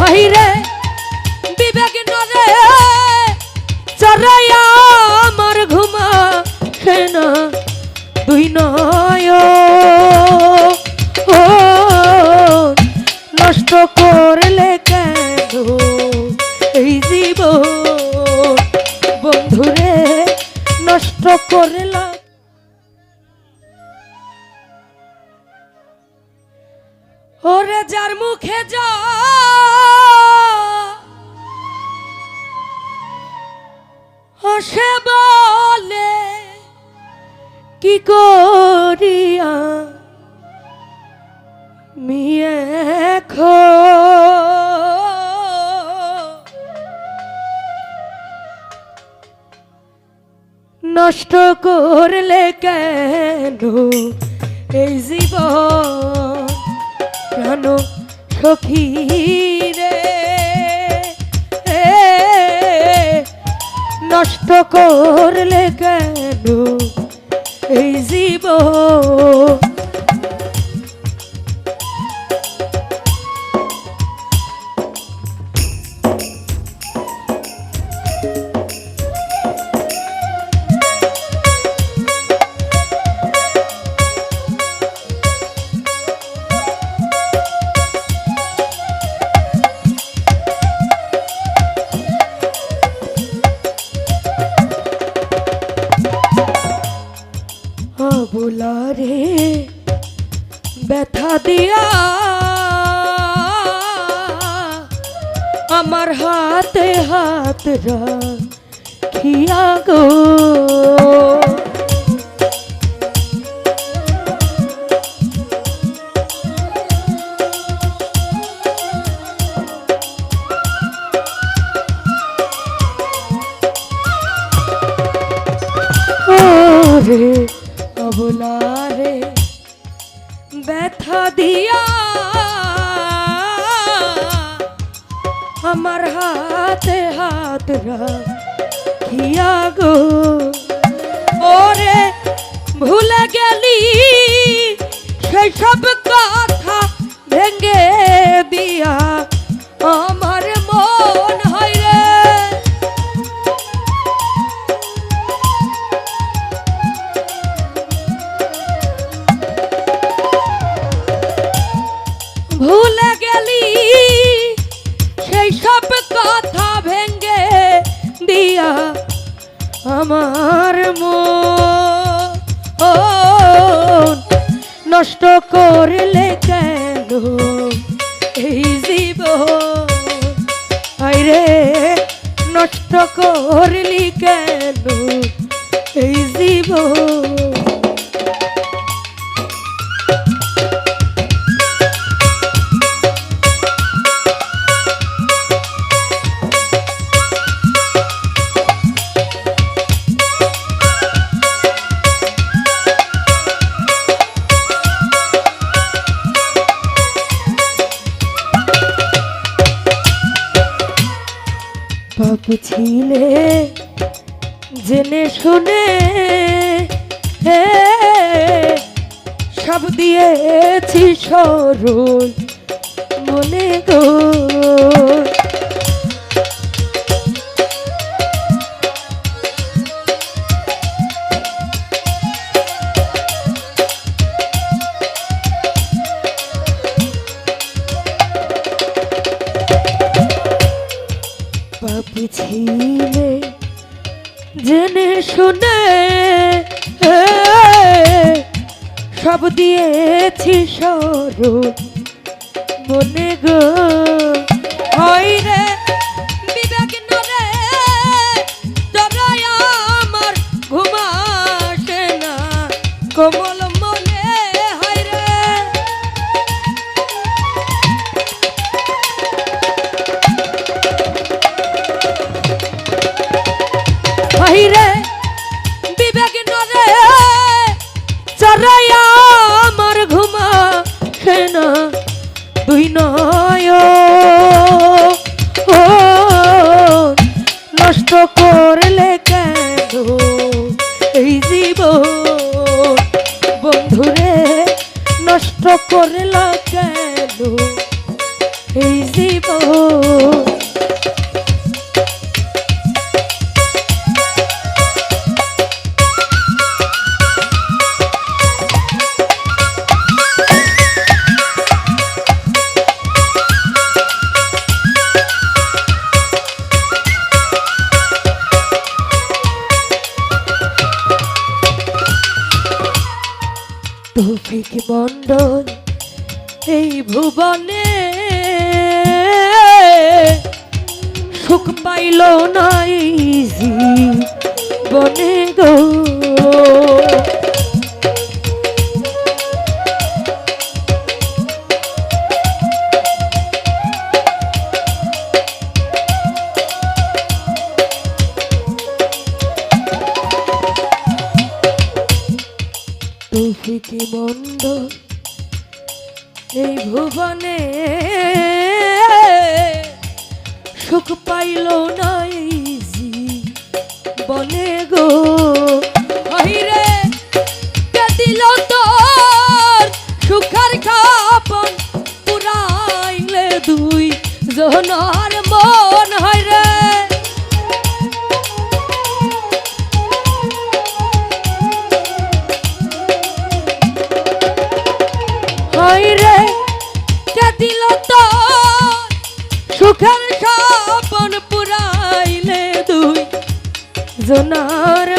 হাইরে করিয়া মিয়ে খো। নষ্ট করলে কেন এই জীবন? কেন সখী রে? নষ্ট করলে কেন এই জীবন হাতে হাত রাখিয়া গো। ওরে অবলারে ব্যথা দিয়া আমার হাতে হাত রাখিয়া গো ওরে ভুলে গেলি সেই সব কথা ভেঙ্গে আমার মন নষ্ট করলে কেন? এই জীব আইরে নষ্ট করলি কেন? এই জীবন ছিলে জেনে শুনে সব দিয়েছি সরল মনে গো। ছিলে জেনে শুনে সব দিয়েছি সরল মনে গো। হয় রে করলে কেন এই জীব বন্ধুরে নষ্ট করলা কেন? এই জীবন তৌফিক মণ্ডল এই ভুবনে সুখ পাইল নাই তৌফিক মণ্ডল এই ভুবনে সুখ পাইল নাই বনে গো। আহিরে কে দিল তোর সুখার খাপন পুরাইলে দুই জনার জনার